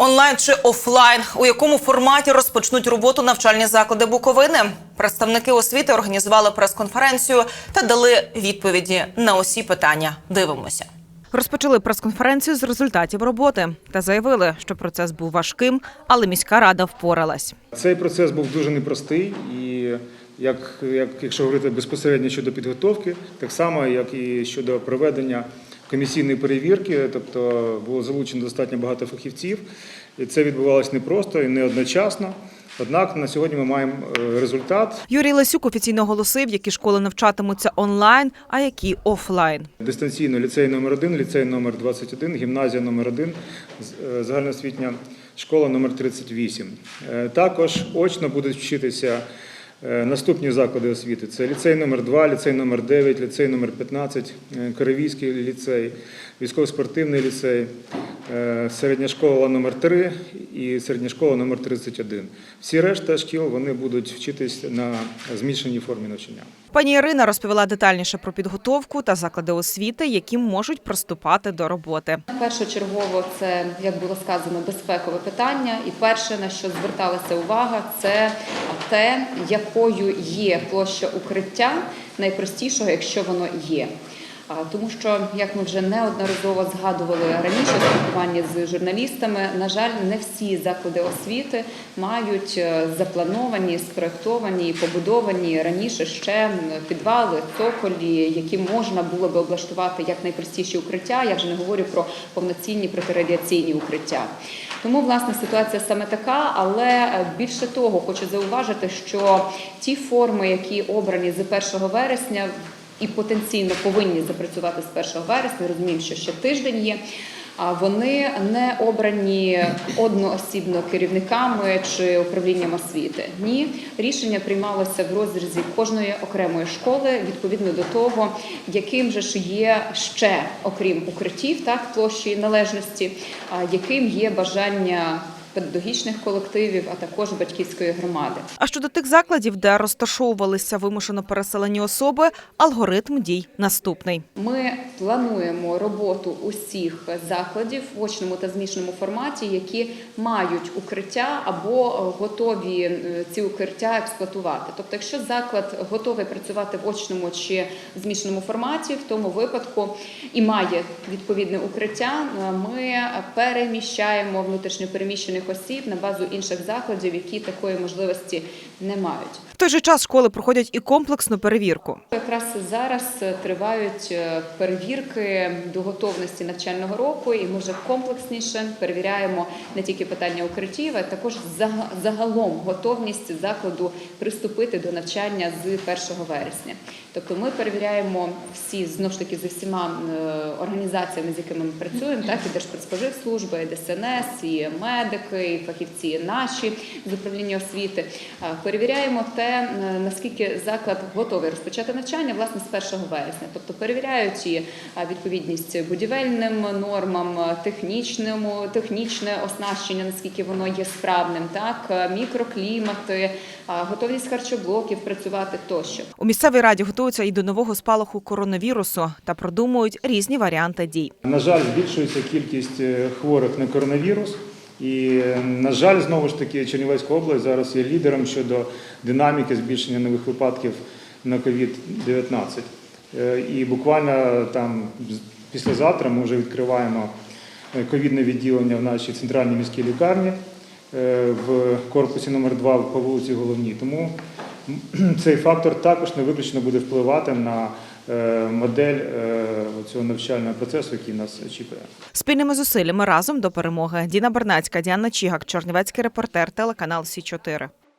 Онлайн чи офлайн, у якому форматі розпочнуть роботу навчальні заклади Буковини? Представники освіти організували прес-конференцію та дали відповіді на усі питання. Дивимося. Розпочали прес-конференцію з результатів роботи та заявили, що процес був важким, але міська рада впоралась. Цей процес був дуже непростий, і як, як якщо говорити безпосередньо щодо підготовки, так само як і щодо проведення комісійної перевірки, тобто було залучено достатньо багато фахівців, і це відбувалося непросто і не одночасно. Однак на сьогодні ми маємо е, результат. Юрій Лесюк офіційно оголосив, які школи навчатимуться онлайн, а які офлайн. Дистанційно ліцей номер 1 ліцей номер 21 гімназія номер 1 з- е, загальноосвітня школа номер 38. Е, Також очно будуть вчитися наступні заклади освіти. Це ліцей номер 2 ліцей номер 9 ліцей номер 15 е, Кировійський ліцей, військово-спортивний ліцей, е, середня школа номер 3 і середня школа номер 31. Всі решта шкіл вони будуть вчитись на змішаній формі навчання. Пані Ірина розповіла детальніше про підготовку та заклади освіти, які можуть приступати до роботи. Першочергово це, як було сказано, безпекове питання. І перше, на що зверталася увага, це те, якою є площа укриття найпростішого, якщо воно є. Тому що, як ми вже неодноразово згадували раніше в спілкуванні з журналістами, на жаль, не всі заклади освіти мають е, заплановані, спроектовані, побудовані раніше ще підвали, цоколі, які можна було би облаштувати як найпростіші укриття. Я вже не говорю про повноцінні протирадіаційні укриття. Тому, власне, ситуація саме така, але е, більше того, хочу зауважити, що ті форми, які обрані з 1 вересня, і потенційно повинні запрацювати з 1 вересня. Розуміємо, що ще тиждень є. Вони не обрані одноосібно керівниками чи управлінням освіти. Ні, рішення приймалося в розрізі кожної окремої школи відповідно до того, яким же ж є ще окрім укриттів, так площі належності, яким є бажання педагогічних колективів, а також батьківської громади. А щодо тих закладів, де розташовувалися вимушено переселені особи, алгоритм дій наступний. Ми плануємо роботу усіх закладів в очному та змішаному форматі, які мають укриття або готові е, ці укриття експлуатувати. Тобто, якщо заклад готовий працювати в очному чи змішаному форматі, в тому випадку і має відповідне укриття, е, ми переміщаємо внутрішньопереміщених осіб на базу інших закладів, які такої можливості не мають. В той же час школи проходять і комплексну перевірку. Якраз зараз е, тривають е, перевірки до готовності навчального року, і ми вже комплексніше перевіряємо не тільки питання укриттів, а також зага- загалом готовність закладу приступити до навчання з 1 вересня. Тобто ми перевіряємо всі знову ж таки з усіма е, організаціями, з якими ми працюємо, так і Держпродспоживслужба, і ДСНС, і медики, і фахівці наші з управління освіти. Перевіряємо те, е, наскільки заклад готовий розпочати навчання власне з 1 вересня. Тобто перевіряють і відповідність будівельним нормам, технічному, технічне оснащення, наскільки воно є справним, так е, мікроклімати, готовність харчоблоків працювати тощо. У місцевій раді готуються і до нового спалаху коронавірусу та продумують різні варіанти дій. На жаль, збільшується кількість е, хворих на коронавірус. І, на жаль, знову ж таки, Чернівецька область зараз є лідером щодо динаміки збільшення нових випадків на COVID-19. Е, І буквально там післязавтра ми вже відкриваємо е, ковідне відділення в нашій центральній міській лікарні е, в корпусі номер 2 по вулиці Головній. Тому цей фактор також не виключно буде впливати на модель е, цього навчального процесу, який нас очікує. Спільними зусиллями разом до перемоги. Діна Бернацька, Діана Чігак, Чорнівецький репортер, телеканал Сі 4